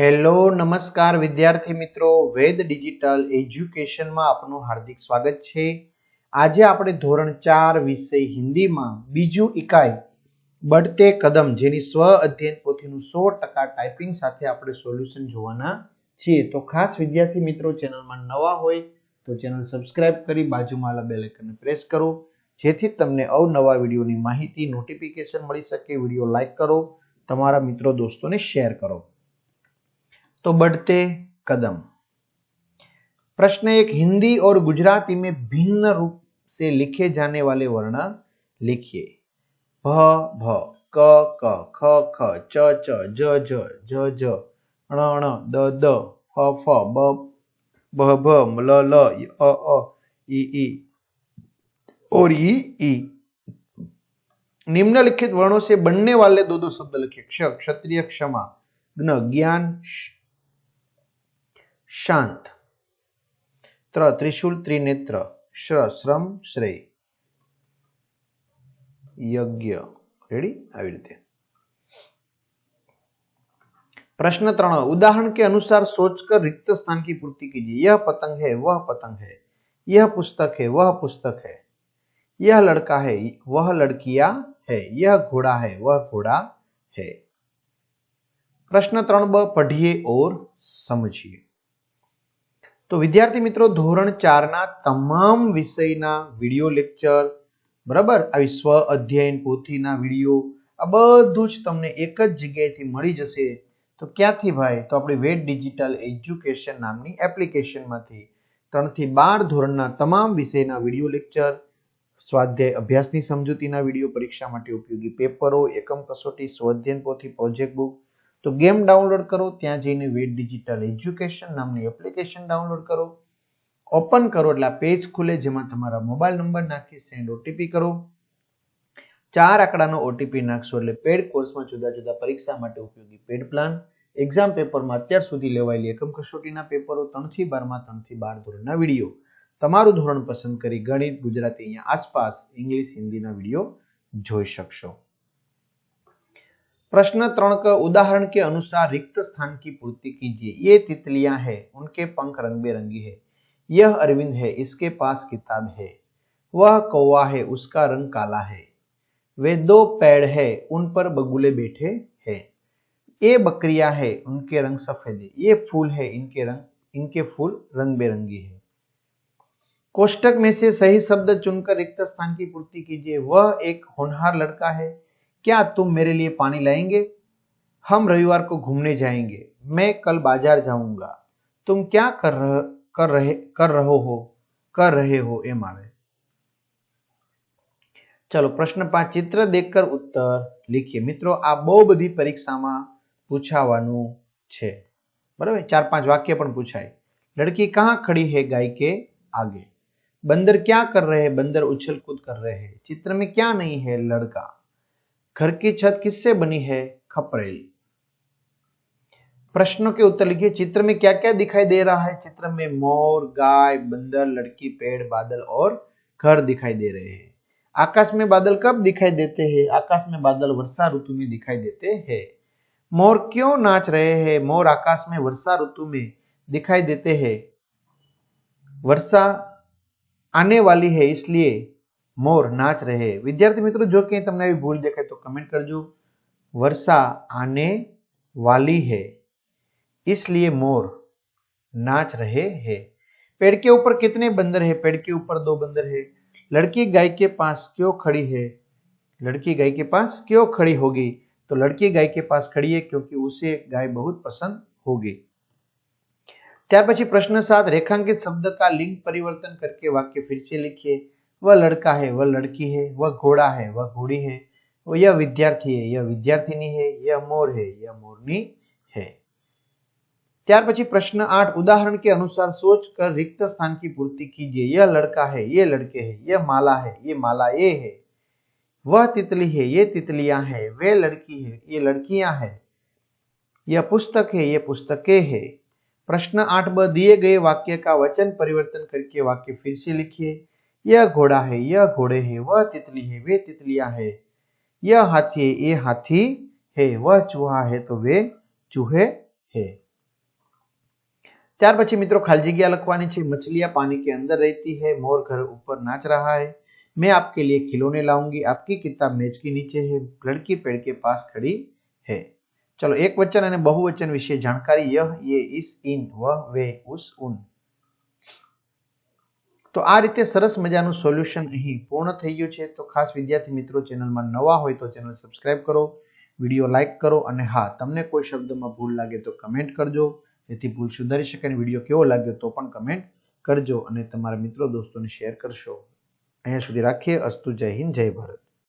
Hello, નમસ્કાર વિદ્યાર્થી મિત્રો. વેદ ડિજિટલ એજ્યુકેશનમાં આપનું હાર્દિક સ્વાગત છે. આજે આપણે ધોરણ ચાર વિષય હિન્દીમાં બીજું ઇકાઈ, બઢતે કદમ, જેની સ્વ અધ્યયન પોથીનું સો ટકા ટાઈપિંગ સાથે આપણે સોલ્યુશન જોવાના છીએ. તો ખાસ વિદ્યાર્થી મિત્રો, ચેનલમાં નવા હોય તો ચેનલ સબસ્ક્રાઇબ કરી બાજુમાં આવેલા બેલ પ્રેસ કરો. જેથી તમને અવનવા વિડીયોની માહિતી, નોટિફિકેશન મળી શકે, વીડિયો લાઇક કરો, તમારા મિત્રો, દોસ્તોને શેર કરો. तो बढ़ते कदम। प्रश्न एक, हिंदी और गुजराती में भिन्न रूप से लिखे जाने वाले वर्ण लिखिए। भ भ, क क, ख ख, च च, ज ज ज ज, ण ण, द द, फ फ, ब भ भ ल ल अ अ, इ ई और ई ई निम्नलिखित वर्णों से बनने वाले दो दो शब्द लिखिए। क्ष, क्षत्रिय, क्षमा ज्ञान श- શાંત ત્ર ત્રિશુલ ત્રિનેત્ર શ્ર શ્રમ શ્રેય યજ્ઞ રેડી આવી રીતે प्रश्न त्रण उदाहरण के अनुसार सोचकर रिक्त स्थान की पूर्ति कीजिए यह पतंग है वह पतंग है यह पुस्तक है वह पुस्तक है यह लड़का है वह लड़कियां है यह घोड़ा है वह घोड़ा है પ્રશ્ન ત્રણ બ પઢીએ ઓર સમજીએ તો વિદ્યાર્થી મિત્રો, ધોરણ ચારના તમામ વિષયના વીડિયો લેક્ચર બરાબર? આવી સ્વ અધ્યયન, પોથીના વીડિયો આ બધું જ તમને એક જ જગ્યાએથી મળી જશે. તો ક્યાંથી ભાઈ? તો આપણી વેદ ડિજિટલ એજ્યુકેશન નામની એપ્લિકેશનમાંથી. ત્રણથી બાર ધોરણના તમામ વિષયના વીડિયો લેક્ચર સ્વાધ્યાય અભ્યાસની સમજૂતીના વીડિયો પરીક્ષા માટે ઉપયોગી પેપરો, એકમ કસોટી સ્વાધ્યયન પોથી પ્રોજેક્ટ બુક તો ગેમ ડાઉનલોડ કરો, ત્યાં જઈને વેટ ડિજિટલ એજ્યુકેશન નામની એપ્લિકેશન ડાઉનલોડ કરો. ઓપન કરો એટલે આ પેજ ખુલે જેમાં તમારા મોબાઈલ નંબર નાખી સેન્ડ ઓટીપી કરો. ચાર આંકડાનો ઓટીપી નાખશો એટલે પેડ કોર્સમાં જુદા જુદા પરીક્ષા માટે ઉપયોગી પેડ પ્લાન એક્ઝામ પેપરમાં અત્યાર સુધી લેવાયેલી એકમ કસોટીના પેપરો ત્રણથી બારમાં, ત્રણથી બાર ધોરણના વીડિયો. તમારું ધોરણ પસંદ કરી ગણિત, ગુજરાતી અહીંયા આસપાસ ઇંગ્લિશ હિન્દીના વીડિયો જોઈ શકશો. प्रश्न त्रण का उदाहरण के अनुसार रिक्त स्थान की पूर्ति कीजिए। ये तितलियाँ हैं, उनके पंख रंग बिरंगी है। यह अरविंद है, इसके पास किताब है। वह कौवा है, उसका रंग काला है। वे दो पेड़ है, उन पर बगुले बैठे हैं। ये बकरियाँ है, उनके रंग सफ़ेद है। ये फूल है, इनके रंग, इनके फूल रंग बिरंगी है। कोष्टक में से सही शब्द चुनकर रिक्त स्थान की पूर्ति कीजिए। वह एक होनहार लड़का है क्या तुम मेरे लिए पानी लाएंगे हम रविवार को घूमने जाएंगे मैं कल बाजार जाऊंगा तुम क्या कर रह, कर रहे कर रहो हो कर रहे हो एम आवे ચલો પ્રશ્ન પાંચ ચિત્ર દેખકર ઉત્તર લીખીએ મિત્રો આ બહુ બધી પરીક્ષામાં પૂછાવાનું છે બરાબર ચાર પાંચ વાક્ય પણ પૂછાય लड़की कहाँ खड़ी है गाय के आगे बंदर क्या कर रहे हैं बंदर उछल कूद कर रहे हैं चित्र में क्या नहीं है लड़का घर की छत किससे बनी है? खपरेल। प्रश्नों के उत्तर लिखिए। चित्र में क्या क्या दिखाई दे रहा है? चित्र में मोर, गाय, बंदर, लड़की, पेड़, बादल और घर दिखाई दे रहे हैं। आकाश में बादल कब दिखाई देते हैं? आकाश में बादल वर्षा ऋतु में दिखाई देते हैं। मोर क्यों नाच रहे हैं? मोर आकाश में वर्षा ऋतु में दिखाई देते हैं। वर्षा आने वाली है, इसलिए મોર નાચ રહે વિદ્યાર્થી મિત્રો જો કે તમને આવી ભૂલ દેખાય તો કમેન્ટ કરજો वर्षा आने वाली है इसलिए मोर नाच रहे हैं पेड़ के ऊपर कितने बंदर है पेड़ के ऊपर दो बंदर है लड़की गाय के पास क्यों खड़ी है लड़की गाय के पास क्यों खड़ी होगी तो लड़की गाय के पास खड़ी है क्योंकि उसे गाय बहुत पसंद होगी ત્યાર પછી પ્રશ્ન સાત રેખાંકિત શબ્દ का लिंग परिवर्तन करके वाक्य फिर से लिखिए वह लड़का है वह लड़की है वह घोड़ा है वह घोड़ी है वो यह विद्यार्थी है यह विद्यार्थिनी है यह मोर है यह मोरनी है ત્યાર પછી પ્રશ્ન આઠ उदाहरण के अनुसार सोच कर रिक्त स्थान की पूर्ति कीजिए यह लड़का है ये लड़के हैं यह माला है ये माला ये है वह तितली है ये तितलियां हैं वे लड़की है ये लड़कियां हैं यह पुस्तक है ये पुस्तकें है प्रश्न आठ ब दिए गए वाक्य का वचन परिवर्तन करके वाक्य फिर से लिखिए यह घोड़ा है, यह घोड़े है, वह तितली है, वे तितलियाँ है। यह हाथी है, ये हाथी है, वह चूहा है तो वे चूहे है। त्यार પછી मित्रों खाली जगह લખવાની છે, મછલિયા के अंदर रहती है मोर घर ऊपर नाच रहा है मैं आपके लिए खिलौने लाऊँगी आपकी किताब मेज के नीचे है लड़की पेड़ के पास खड़ी है चलो एक वचन बहुवचन विषय जानकारी यह ये इस इन वह वे उस उन તો આ રીતે સરસ મજાનું સોલ્યુશન અહીં પૂર્ણ થઈ ગયું છે. તો ખાસ વિદ્યાર્થી મિત્રો, ચેનલમાં નવા હોય તો ચેનલ સબસ્ક્રાઈબ કરો, વીડિયો લાઇક કરો અને હા, તમને કોઈ શબ્દમાં ભૂલ લાગે તો કમેન્ટ કરજો. જેથી ભૂલ સુધારી શકે અને વીડિયો કેવો લાગ્યો તો પણ કમેન્ટ કરજો અને તમારા મિત્રો, દોસ્તોને શેર કરશો. અહીંયા સુધી રાખીએ. અસ્તુ જય હિન્દ, જય ભારત.